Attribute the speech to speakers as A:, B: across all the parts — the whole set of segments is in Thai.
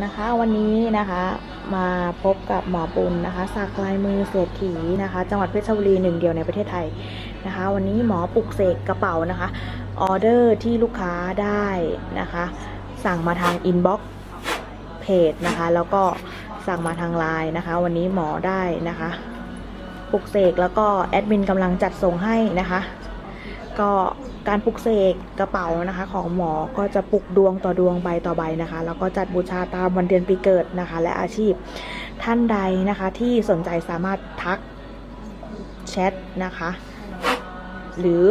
A: นะคะ วันนี้นะคะมาพบกับหมอปุณนะคะสักลายมือเศรษฐีนะคะ จังหวัดเพชรบุรีหนึ่งเดียวในประเทศไทยนะคะ วันนี้หมอปลุกเสกกระเป๋านะคะออเดอร์ที่ลูกค้าได้นะคะ สั่งมาทางอินบ็อกซ์เพจนะคะ แล้วก็สั่งมาทางไลน์นะคะ วันนี้หมอได้นะคะปลุกเสกแล้วก็แอดมินกำลังจัดส่งให้นะคะ ก็ การปลุกเสกกระเป๋านะคะ ของหมอก็จะปลุกดวงต่อดวงใบต่อใบนะคะ แล้วก็จัดบูชาตามวันเดือนปีเกิดนะคะ และอาชีพท่านใดนะคะที่สนใจสามารถทักแชทนะคะ หรือ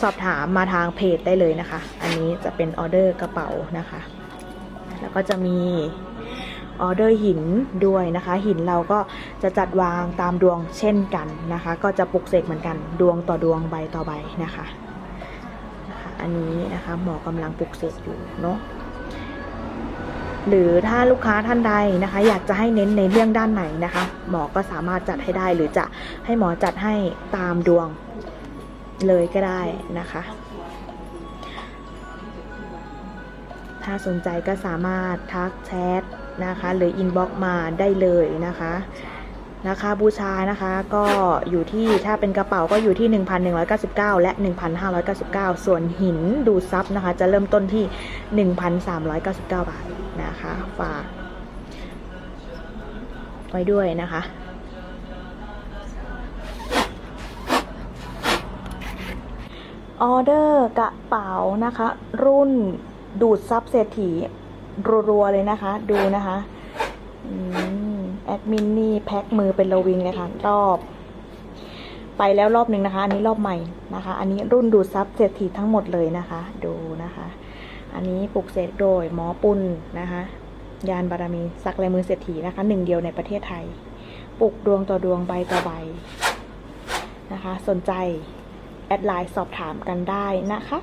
A: สอบถามมาทางเพจได้เลยนะคะ อันนี้จะเป็นออเดอร์กระเป๋านะคะ แล้วก็จะมีออเดอร์หินด้วยนะคะ หินเราก็จะจัดวางตามดวงเช่นกันนะคะ ก็จะปลุกเสกเหมือนกันดวงต่อดวงใบต่อใบนะคะ อันนี้นะคะหมอกำลังปลุกเสกอยู่เนาะหรือถ้าลูกค้าท่านใดนะคะ อยากจะให้เน้นในเรื่องด้านไหนนะคะ หมอก็สามารถจัดให้ได้หรือจะให้หมอจัดให้ตามดวงเลยก็ได้นะคะ ถ้าสนใจก็สามารถทักแชทนะคะ หรืออินบ็อกมาได้เลยนะคะ ราคาบูชานะคะก็อยู่ที่ถ้าเป็นกระเป๋าก็อยู่ที่ 1,199 และ 1,599 ส่วนหินดูซับนะคะ จะเริ่มต้นที่ 1,399 บาทนะคะ ฝาก ไว้ด้วยนะคะออเดอร์กระเป๋านะคะ รุ่นดูดซับเศรษฐีรัวๆเลยนะคะ ดูนะคะ อืม แอดมินนี่แพ็คมือเป็นระวิงเลยค่ะรอบ ไปแล้วรอบหนึ่งนะคะ อันนี้รอบใหม่นะคะ อันนี้รุ่นดูดซับเศรษฐีทั้งหมดเลยนะคะ ดูนะคะ อันนี้ปลุกเสกโดยหมอปุณนะคะ ยานบารมีสักลายมือเศรษฐีนะคะหนึ่งเดียวในประเทศไทยปลุกดวงต่อดวงใบต่อใบนะคะ สนใจ แอดไลน์สอบถามกันได้นะคะ